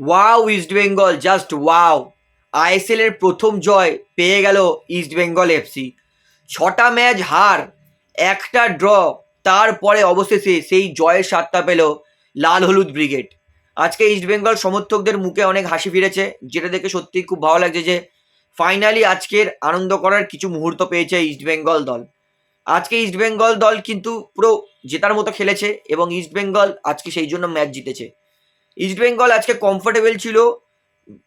Wow East Bengal just wow ISL এর প্রথম জয় পেয়ে গেল ইস্ট বেঙ্গল এফসি ছটা ম্যাচ হার, একটা ড্র তারপরে অবশেষে সেই জয়ের স্বাদটা পেল লাল হলুদ ব্রিগেড আজকে ইস্ট বেঙ্গল সমর্থকদের মুখে অনেক হাসি ফিরেছে, যেটা দেখে সত্যিই খুব ভালো লাগছে যে ফাইনালি আজকের আনন্দ করার কিছু মুহূর্ত পেয়েছে ইস্ট বেঙ্গল দল। আজকে ইস্ট বেঙ্গল দল কিন্তু পুরো জেতার মতো খেলেছে এবং ইস্ট বেঙ্গল আজকে সেই জন্য ম্যাচ জিতেছে। ইস্ট বেঙ্গল আজকে কমফোর্টেবল ছিল।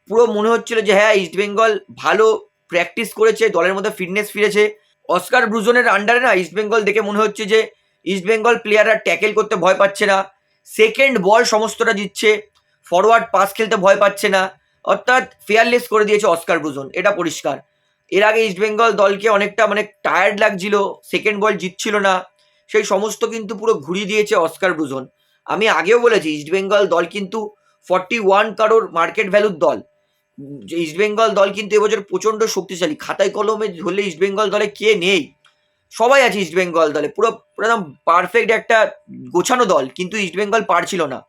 পুরো মনে হচ্ছিল যে হ্যাঁ ইস্ট বেঙ্গল ভালো প্র্যাকটিস করেছে, দলের মধ্যে ফিটনেস ফিরেছে। অস্কার ব্রুজনের আন্ডারে না ইস্ট বেঙ্গল দেখে মনে হচ্ছে যে ইস্ট বেঙ্গল প্লেয়াররা ট্যাকেল করতে ভয় পাচ্ছে না। সেকেন্ড বল সমস্তটা দিচ্ছে ফরওয়ার্ড পাস খেলতে ভয় পাচ্ছে না। অর্থাৎ ফেয়ারলেস করে দিয়েছে অস্কার ব্রুজন এটা পরিষ্কার। এর আগে ইস্ট বেঙ্গল দলকে অনেকটা মানে টায়ার্ড লাগছিল সেকেন্ড বল জিতছিল না। সেই সমস্ত কিন্তু পুরো ঘুরিয়ে দিয়েছে অস্কার ব্রুজন আমি আগেও বলেছি ইস্ট বেঙ্গল দল কিন্তু ফর্টি ওয়ান কারোর মার্কেট ভ্যালুর দল। উম, যে ইস্ট বেঙ্গল দল কিন্তু এবছর প্রচণ্ড শক্তিশালী। খাতায় কলমে ধরলে ইস্ট বেঙ্গল দলে কে নেই? সবাই আছে ইস্ট বেঙ্গল দলে। পুরো একদম পারফেক্ট একটা গোছানো দল কিন্তু ইস্ট বেঙ্গল পারছিল না।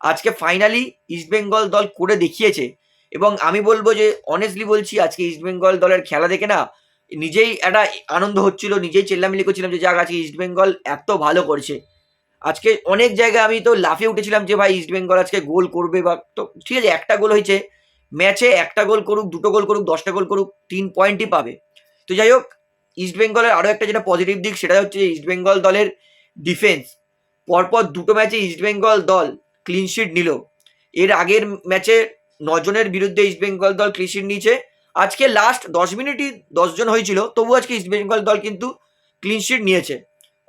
আজকে ফাইনালি ইস্ট বেঙ্গল দল করে দেখিয়েছে। এবং আমি বলব যে অনেস্টলি বলছি আজকে ইস্ট বেঙ্গল দলের খেলা দেখে না নিজেই একটা আনন্দ হচ্ছিল নিজেই চেল্লামিলি করছিলাম যে যাক আজকে ইস্ট বেঙ্গল এত ভালো করছে। আজকে অনেক জায়গায় আমি তো লাফিয়ে উঠেছিলাম যে ভাই ইস্ট বেঙ্গল আজকে গোল করবে বা তো ঠিক আছে, একটা গোল হয়েছে। ম্যাচে একটা গোল করুক, দুটো গোল করুক, দশটা গোল করুক, তিন পয়েন্টই পাবে। তো যাই হোক ইস্ট বেঙ্গলের আরও একটা যেটা পজিটিভ দিক, সেটা হচ্ছে ইস্ট বেঙ্গল দলের ডিফেন্স পরপর দুটো ম্যাচে ইস্ট বেঙ্গল দল ক্লিনশিট নিল। এর আগের ম্যাচে নজনের বিরুদ্ধে ইস্ট বেঙ্গল দল ক্লিনশিট নিয়েছে। আজকে লাস্ট দশ মিনিটই দশজন হয়েছিল তবু আজকে ইস্ট বেঙ্গল দল কিন্তু ক্লিনশিট নিয়েছে।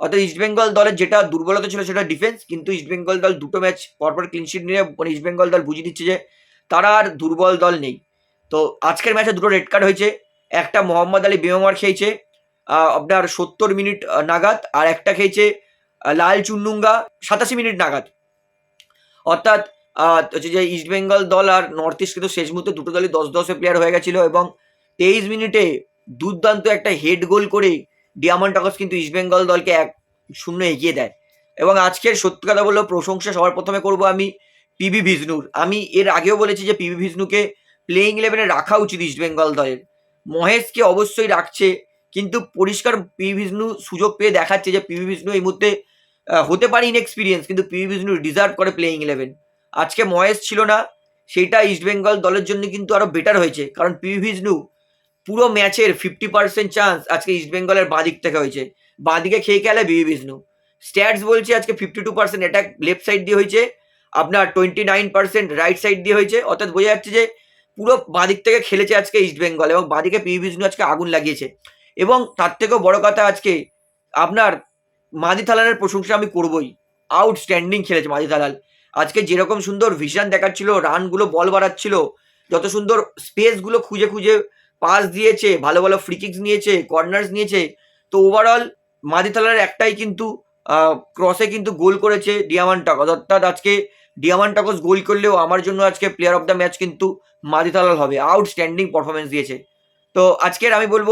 অর্থাৎ ইস্ট বেঙ্গল দলের যেটা দুর্বলতা ছিল সেটা ডিফেন্স কিন্তু ইস্ট বেঙ্গল দল দুটো ম্যাচ পরপর ক্লিনশিট নিয়ে মানে ইস্ট বেঙ্গল দল বুঝিয়ে দিচ্ছে যে তারা আর দুর্বল দল নেই। তো আজকের ম্যাচে দুটো রেড কার্ড হয়েছে, একটা মোহাম্মদ আলী বেমার খেয়েছে আপনার সত্তর মিনিট নাগাদ, আর একটা খেয়েছে লাল চুন্নুঙ্গা সাতাশি মিনিট নাগাদ। অর্থাৎ হচ্ছে যে ইস্ট বেঙ্গল দল আর নর্থ ইস্ট কিন্তু শেষ মুহূর্তে দুটো দলই দশ দশে প্লেয়ার হয়ে গেছিল এবং তেইশ মিনিটে দুর্দান্ত একটা হেড গোল করে ডিয়ামন্ড টাকস কিন্তু ইস্ট বেঙ্গল দলকে এক শূন্য এগিয়ে দেয়। এবং আজকের সত্যি কথা বললেও প্রশংসা সবার প্রথমে করব আমি পিবি ভিজনুর আমি এর আগেও বলেছি যে পিবি ভিজনুকে প্লেইং ইলেভেনে রাখা উচিত ইস্ট বেঙ্গল দলের। মহেশকে অবশ্যই রাখছে, কিন্তু পরিষ্কার পিভি বিষ্ণু সুযোগ পেয়ে দেখাচ্ছে যে পিভি বিষ্ণু এই মুহূর্তে হতে পারে ইনএক্সপিরিয়েন্স কিন্তু পিভি বিষ্ণু ডিজার্ভ করে প্লেইং ইলেভেন আজকে মহেশ ছিল না, সেটা ইস্ট বেঙ্গল দলের জন্য কিন্তু আরও বেটার হয়েছে। কারণ পিভি বিষ্ণু পুরো ম্যাচের ফিফটি পার্সেন্ট চান্স আজকে ইস্ট বেঙ্গলের বাঁদিক থেকে হয়েছে। বাঁদিকে খেয়ে খেলে বিবি বিষ্ণু। স্ট্যাটস বলছে আজকে fifty two percent attack left side দিয়ে হয়েছে, আপনার twenty nine percent right side দিয়ে হয়েছে। অর্থাৎ বোঝা যাচ্ছে যে পুরো বাঁদিক থেকে খেলেছে আজকে ইস্ট বেঙ্গল এবং বাঁদিকে পিভি বিষ্ণু আজকে আগুন লাগিয়েছে। এবং তার থেকেও বড় কথা আজকে আপনার মাদি থালালের প্রশংসা আমি করবই। আউটস্ট্যান্ডিং খেলেছে মাদি থালাল আজকে যেরকম সুন্দর ভিশন দেখাচ্ছিল রানগুলো বল বাড়াচ্ছিল, যত সুন্দর স্পেসগুলো খুঁজে খুঁজে পাস দিয়েছে, ভালো ভালো ফ্রি কিক্স নিয়েছে কর্নার্স নিয়েছে, তো ওভারঅল মাদি থালার একটাই কিন্তু ক্রসে কিন্তু গোল করেছে ডিয়ামান টাকস অর্থাৎ আজকে ডিয়ামান টাকস গোল করলেও আমার জন্য আজকে প্লেয়ার অফ দ্য ম্যাচ কিন্তু মাদি থালাল হবে। আউটস্ট্যান্ডিং পারফরমেন্স দিয়েছে। তো আজকের আমি বলব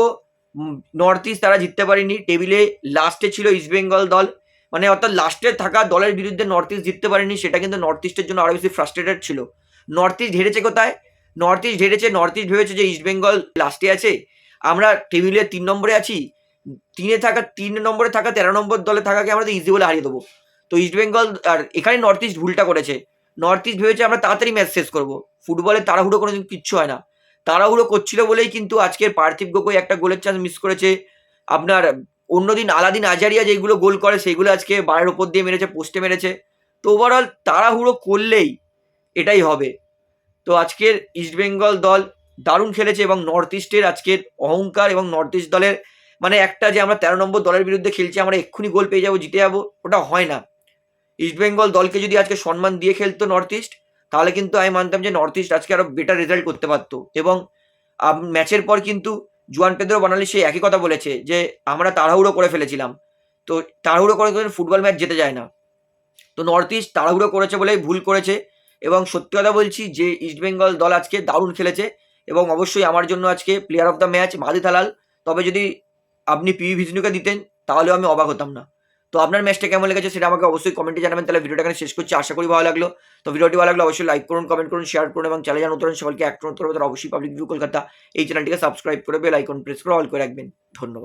নর্থ ইস্ট তারা জিততে পারেনি। টেবিলে লাস্টে ছিল ইস্ট বেঙ্গল দল। মানে অর্থাৎ লাস্টে থাকা দলের বিরুদ্ধে নর্থ ইস্ট জিততে পারেনি, সেটা কিন্তু নর্থ ইস্টের জন্য আরও বেশি ফ্রাস্ট্রেটেড ছিল। নর্থ ইস্ট হেরেছে কোথায়? নর্থ ইস্ট হেরেছে নর্থ ইস্ট ভেবেছে যে ইস্ট বেঙ্গল লাস্টে আছে। আমরা টেবিলে তিন নম্বরে আছি। তিনে থাকা, তিন নম্বরে থাকা, তেরো নম্বর দলে থাকাকে আমরা তো ইজি বলে হারিয়ে দেবো। তো ইস্ট বেঙ্গল আর এখানে নর্থ ইস্ট ভুলটা করেছে। নর্থ ইস্ট ভেবেছে আমরা তাড়াতাড়ি ম্যাচ শেষ করব। ফুটবলে তাড়াহুড়ো কোনো কিচ্ছু হয় না। তাড়াহুড়ো করছিল বলেই কিন্তু আজকের পার্থিব গগৈ একটা গোলের চান্স মিস করেছে। আপনার অন্যদিন আলাদিন আজারিয়া যেগুলো গোল করে, সেগুলো আজকে বারের ওপর দিয়ে মেরেছে পোস্টে মেরেছে। তো ওভারঅল তাড়াহুড়ো করলেই এটাই হবে। তো আজকের ইস্ট বেঙ্গল দল দারুণ খেলেছে এবং নর্থ ইস্টের আজকের অহংকার এবং নর্থ ইস্ট দলের মানে একটা যে আমরা তেরো নম্বর দলের বিরুদ্ধে খেলছি, আমরা এক্ষুনি গোল পেয়ে যাব, জিতে যাব, ওটা হয় না। ইস্ট বেঙ্গল দলকে যদি আজকে সম্মান দিয়ে খেলতো নর্থ ইস্ট তাহলে কিন্তু আমি মানতাম যে নর্থ ইস্ট আজকে আরও বেটার রেজাল্ট করতে পারতো। এবং ম্যাচের পর কিন্তু জুয়ান পেদ্রো বানালি সে একই কথা বলেছে যে, আমরা তাড়াহুড়ো করে ফেলেছিলাম। তো তাড়াহুড়ো করে ফুটবল ম্যাচ যেতে যায় না। তো নর্থ ইস্ট তাড়াহুড়ো করেছে বলেই ভুল করেছে। এবং সত্যি কথা বলছি যে ইস্ট বেঙ্গল দল আজকে দারুণ খেলেছে এবং অবশ্যই আমার জন্য আজকে প্লেয়ার অফ দ্য ম্যাচ মাদি থালাল। তবে যদি আপনি পিভি ভিজনুকে দিতেন, তাহলেও আমি অবাক হতাম না। তো আপনার ম্যাচটা কেমন লেগেছে সেটা আমাকে অবশ্যই কমেন্টে জানাবেন। তাহলে ভিডিওটা এখানে শেষ করছি। আশা করি ভালো লাগল। তো ভিডিওটি ভালো লাগল অবশ্যই লাইক করুন কমেন্ট করুন শেয়ার করুন এবং চ্যানেল উত্তরণ সকলকে এক অবশ্যই পাবলিক ভিউ কলকাতা। এই চ্যানেলটিকে সাবস্ক্রাইব করে বেল আইকন প্রেস করে অল করে রাখবেন। ধন্যবাদ।